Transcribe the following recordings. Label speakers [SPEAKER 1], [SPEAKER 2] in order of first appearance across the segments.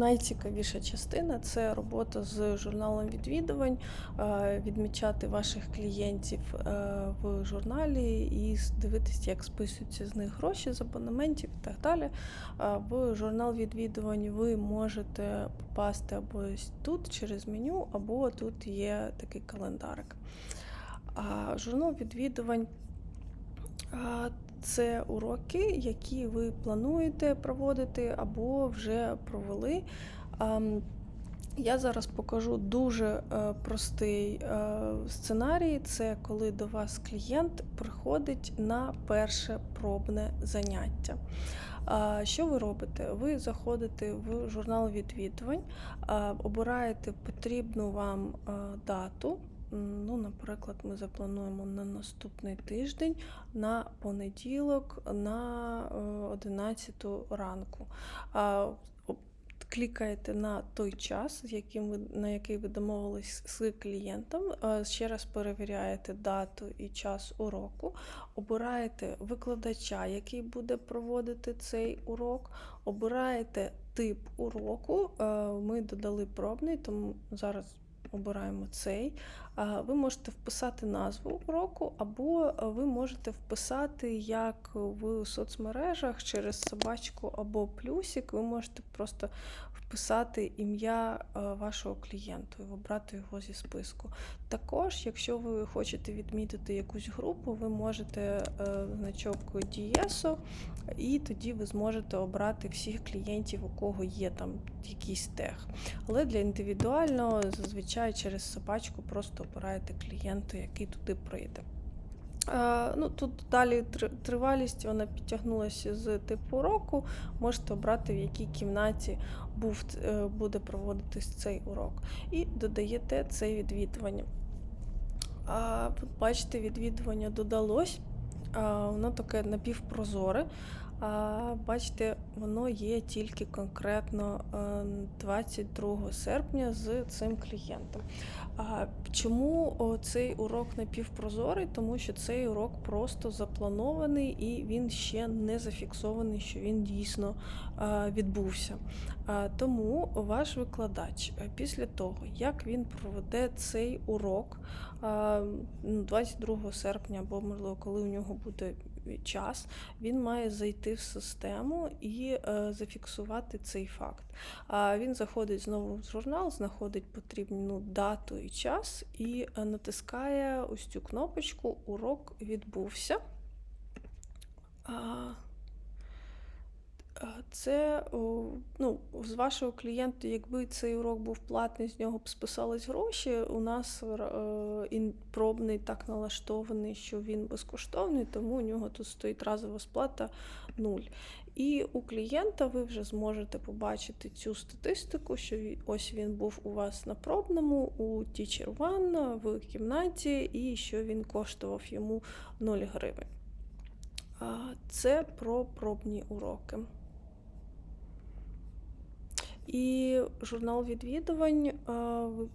[SPEAKER 1] Найцікавіша частина це робота з журналом відвідувань, е, відмічати ваших клієнтів е, в журналі і дивитися, як списуються з них гроші з абонементів і так далі. Е, В журнал відвідувань ви можете попасти або тут через меню, або тут є такий календарик. Журнал відвідувань а, Це уроки, які ви плануєте проводити або вже провели. Я зараз покажу дуже е, простий е, сценарій. Це коли до вас клієнт приходить на перше пробне заняття. Що ви робите? Ви заходите в журнал відвідувань, обираєте потрібну вам е, дату. Ну, наприклад, ми заплануємо на наступний тиждень на понеділок на е, 11 ранку. А, Клікаєте на той час, на який ви домовились з клієнтом. е, Ще раз перевіряєте дату і час уроку, обираєте викладача, який буде проводити цей урок, обираєте тип уроку. е, Ми додали пробний, тому зараз обираємо цей. Ви можете вписати назву уроку, або е, ви можете вписати, як в соцмережах через собачку або плюсик, ви можете просто вписати ім'я е, вашого клієнту і обрати його зі списку. Також, якщо ви хочете відмітити якусь групу, ви можете е, значок дієсо, і тоді ви зможете обрати всіх клієнтів, у кого є там якийсь тег. Але для індивідуального зазвичай через собачку просто обираєте клієнта, який туди прийде. Е, Ну, тут далі тривалість вона підтягнулася з типу уроку. Можете обрати, в якій кімнаті був, е, буде проводитись цей урок. І додаєте це відвідування. А, бачите, відвідування додалось. Воно таке напівпрозоре. А, бачите, воно є тільки конкретно е, 22 серпня з цим клієнтом. А, чому цей урок напівпрозорий? Тому що цей урок просто запланований і він ще не зафіксований, що він дійсно е, відбувся. Тому ваш викладач е, після того, як він проведе цей урок ну, 22 серпня, або можливо, коли у нього буде час, він має зайти в систему і е, зафіксувати цей факт. Він заходить знову в журнал, знаходить потрібну дату і час, і е, натискає ось цю кнопочку Урок відбувся. Це ну, з вашого клієнта, якби цей урок був платний, з нього б списались гроші. У нас е, пробний так налаштований, що він безкоштовний, тому у нього тут стоїть разова сплата 0. І у клієнта ви вже зможете побачити цю статистику, що ось він був у вас на пробному у Teacher One в кімнаті, і що він коштував йому 0 гривень. Це про пробні уроки. І журнал відвідувань,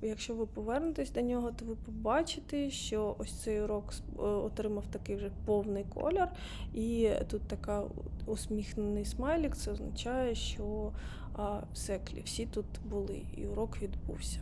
[SPEAKER 1] якщо ви повернетесь до нього, то ви побачите, що ось цей урок е, отримав такий вже повний колір, і тут така усміхнений смайлік, це означає, що все, всі тут були, і урок відбувся.